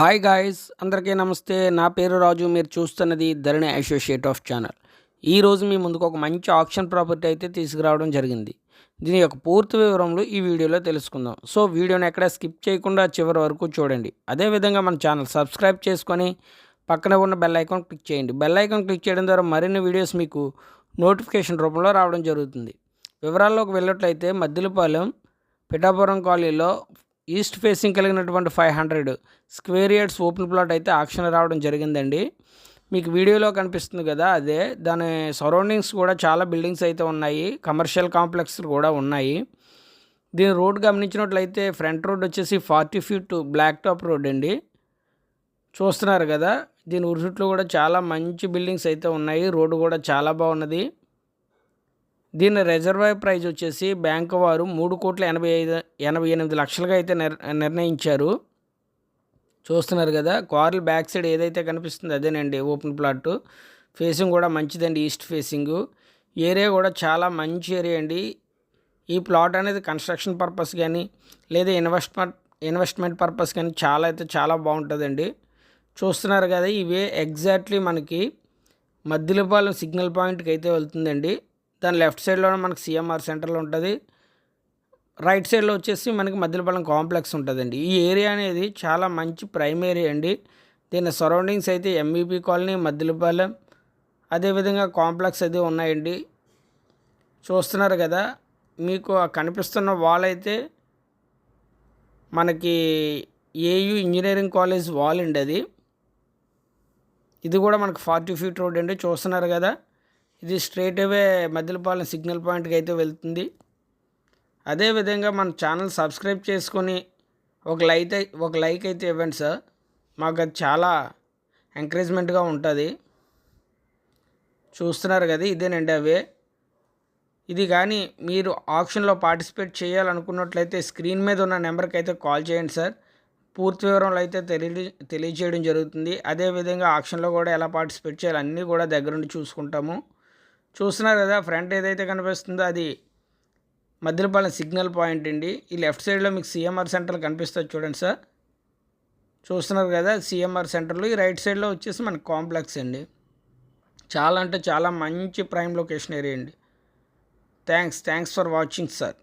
Hi guys అందరికీ నమస్తే. నా పేరు రాజు మీరు చూస్తున్నది ధరణి అసోసియేట్ ఆఫ్ ఛానల్. ఈరోజు మీ ముందుకు ఒక మంచి ఆప్షన్ ప్రాపర్టీ అయితే తీసుకురావడం జరిగింది. దీని యొక్క పూర్తి వివరంలో ఈ వీడియోలో తెలుసుకుందాం. సో వీడియోని ఎక్కడ స్కిప్ చేయకుండా చివరి వరకు చూడండి. అదేవిధంగా మన ఛానల్ సబ్స్క్రైబ్ చేసుకొని పక్కన ఉన్న బెల్ ఐకాన్ క్లిక్ చేయండి. బెల్ ఐకాన్ క్లిక్ చేయడం ద్వారా మరిన్ని వీడియోస్ మీకు నోటిఫికేషన్ రూపంలో రావడం జరుగుతుంది. వివరాల్లోకి వెళ్ళినట్లయితే మద్దిలపాలెం పిఠాపురం కాలనీలో ఈస్ట్ ఫేసింగ్ కలిగినటువంటి five hundred square yards open plot అయితే ఆక్షన్ రావడం జరిగిందండి. మీకు వీడియోలో కనిపిస్తుంది కదా అదే దాని సరౌండింగ్స్ కూడా చాలా బిల్డింగ్స్ అయితే ఉన్నాయి కమర్షియల్ కాంప్లెక్స్ కూడా ఉన్నాయి. దీని రోడ్ గమనించినట్లయితే ఫ్రంట్ రోడ్ వచ్చేసి forty feet black top road అండి. చూస్తున్నారు కదా దీని ఉరుసుట్లో కూడా చాలా మంచి బిల్డింగ్స్ అయితే ఉన్నాయి రోడ్డు కూడా చాలా బాగున్నది. దీని రిజర్వాయర్ ప్రైజ్ వచ్చేసి బ్యాంకు వారు మూడు కోట్ల ఎనభై ఐదు ఎనభై ఎనిమిది లక్షలుగా అయితే నిర్ నిర్ణయించారు. చూస్తున్నారు కదా కార్ల బ్యాక్ సైడ్ ఏదైతే కనిపిస్తుందో అదేనండి ఓపెన్ ప్లాట్. ఫేసింగ్ కూడా మంచిదండి ఈస్ట్ ఫేసింగ్. ఏరియా కూడా చాలా మంచి ఏరియా అండి. ఈ ప్లాట్ అనేది కన్స్ట్రక్షన్ పర్పస్ కానీ లేదా ఇన్వెస్ట్మెంట్ ఇన్వెస్ట్మెంట్ పర్పస్ కానీ చాలా అయితే చాలా బాగుంటుందండి. చూస్తున్నారు కదా ఇవే ఎగ్జాక్ట్లీ మనకి మద్దిలపాలెం సిగ్నల్ పాయింట్కి అయితే వెళ్తుందండి. దాని లెఫ్ట్ సైడ్లోనే మనకి సిఎంఆర్ సెంటర్లో ఉంటుంది. రైట్ సైడ్లో వచ్చేసి మనకి మద్దిలపాలెం కాంప్లెక్స్ ఉంటుందండి. ఈ ఏరియా అనేది చాలా మంచి ప్రైమ్ ఏరియా అండి. దీని సరౌండింగ్స్ అయితే ఎంఈపీ కాలనీ మద్దిలపాలెం అదేవిధంగా కాంప్లెక్స్ అది ఉన్నాయండి. చూస్తున్నారు కదా మీకు కనిపిస్తున్న వాల్ అయితే మనకి ఏయు ఇంజనీరింగ్ కాలేజ్ వాల్ అండి అది. ఇది కూడా మనకు ఫార్టీ ఫీట్ రోడ్ అండి. చూస్తున్నారు కదా ఇది స్ట్రేట్ అవే మద్దిలపాలెం సిగ్నల్ పాయింట్కి అయితే వెళ్తుంది. అదేవిధంగా మన ఛానల్ సబ్స్క్రైబ్ చేసుకొని ఒక లైక్ ఒక లైక్ అయితే ఇవ్వండి సార్ మాకు అది చాలా ఎంకరేజ్మెంట్గా ఉంటుంది. చూస్తున్నారు కదా ఇదేనండి అవే. ఇది కానీ మీరు ఆప్షన్లో పార్టిసిపేట్ చేయాలనుకున్నట్లయితే స్క్రీన్ మీద ఉన్న నెంబర్కి అయితే కాల్ చేయండి సార్ పూర్తి వివరాలు అయితే తెలియ తెలియజేయడం జరుగుతుంది. అదేవిధంగా ఆప్షన్లో కూడా ఎలా పార్టిసిపేట్ చేయాలి అన్నీ కూడా దగ్గరుండి చూసుకుంటాము. చూస్తున్నారు కదా ఫ్రంట్ ఏదైతే కనిపిస్తుందో అది మధ్యలపాలెం సిగ్నల్ పాయింట్ అండి. ఈ లెఫ్ట్ సైడ్లో మీకు సిఎంఆర్ సెంటర్ కనిపిస్తుంది చూడండి సార్. చూస్తున్నారు కదా సిఎంఆర్ సెంటర్లు ఈ రైట్ సైడ్లో వచ్చేసి మన కాంప్లెక్స్ అండి. చాలా అంటే చాలా మంచి ప్రైమ్ లొకేషన్ ఏరియా అండి. Thanks thanks for watching sir.